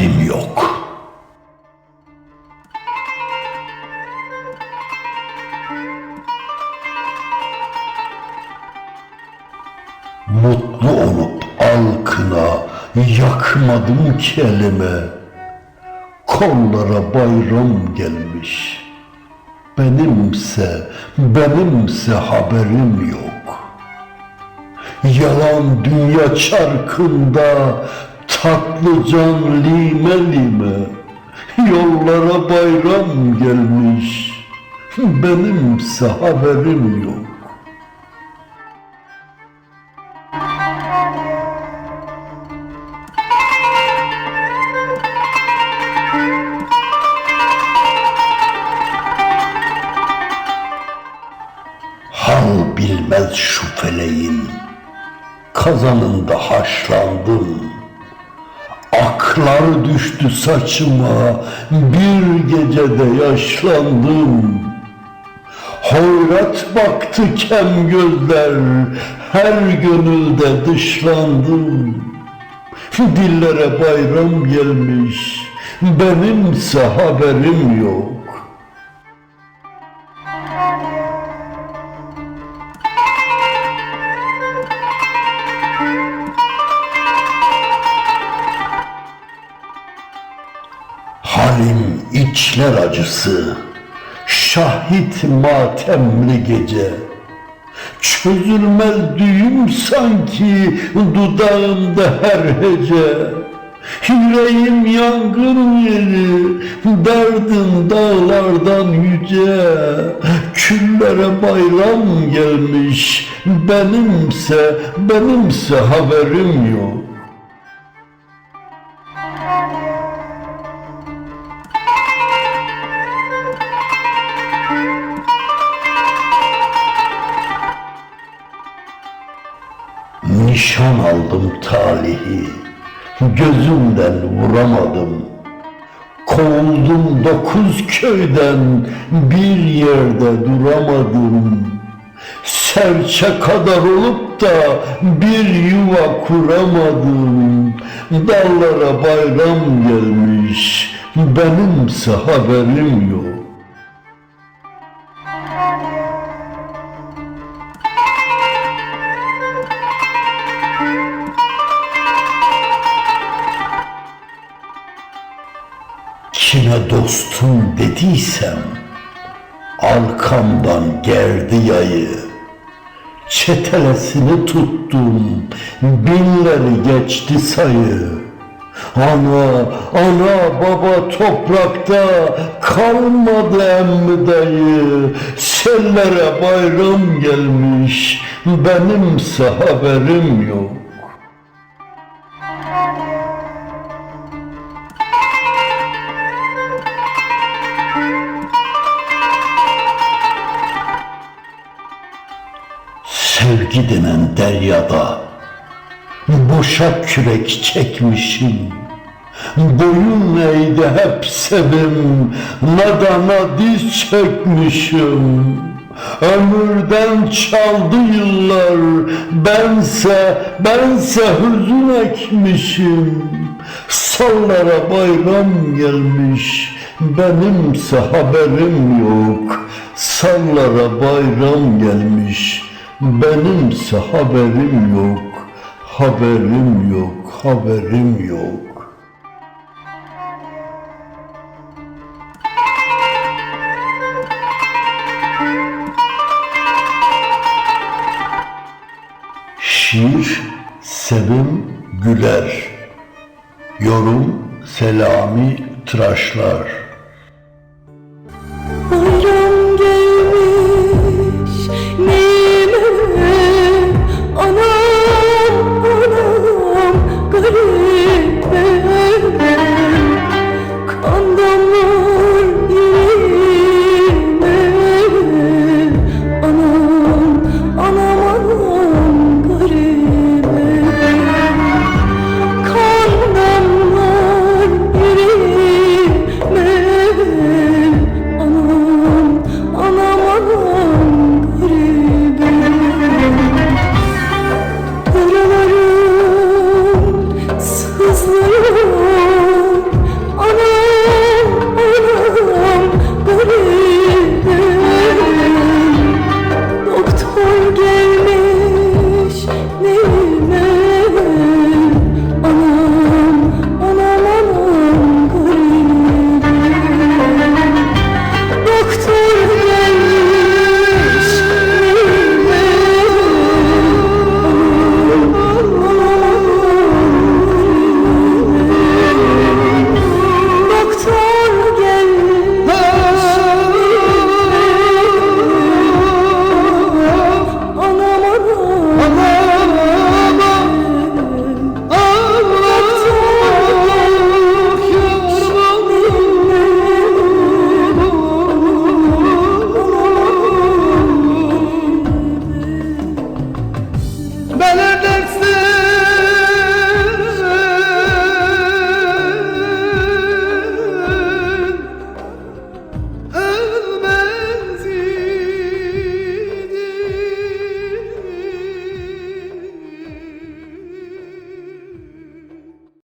haberim yok. Mutlu olup alkına yakmadım kelime. Kollara bayram gelmiş. Benimse, benimse haberim yok. Yalan dünya çarkında tatlı can lime lime. Yollara bayram gelmiş. Benimse haberim yok. Hal bilmez şu feleğin. Kazanında haşlandım Aklar düştü saçıma Bir gecede yaşlandım. Hoyrat baktı kem gözler Her gönülde dışlandım. Dillere bayram gelmiş Benimse haberim yok Halim içler acısı, şahit matemli gece. Çözülmez düğüm sanki dudağımda her hece. Yüreğim yangın yeri, derdim dağlardan yüce. Küllere bayram gelmiş, benimse, benimse haberim yok. Nişan aldım talihi, gözümden vuramadım. Kovuldum dokuz köyden, bir yerde duramadım. Serçe kadar olup da bir yuva kuramadım. Dallara bayram gelmiş, benimse haberim yok. Kime dostum dediysem arkamdan gerdi yayı. Çetelesini tuttum, binleri geçti sayı. Ana, ana baba toprakta kalmadı emmi dayı. Sellere bayram gelmiş, benimse haberim yok. Sevgi denen deryada boşa kürek çekmişim. Boyun eğdi hep sevim, nadana diz çekmişim. Ömürden çaldı yıllar, bense, bense hüzün ekmişim. Sallara bayram gelmiş, benimse haberim yok. Sallara bayram gelmiş, benimse haberim yok. Haberim yok, haberim yok. Şiir Sevim Güler Yorum Selami Tıraşlar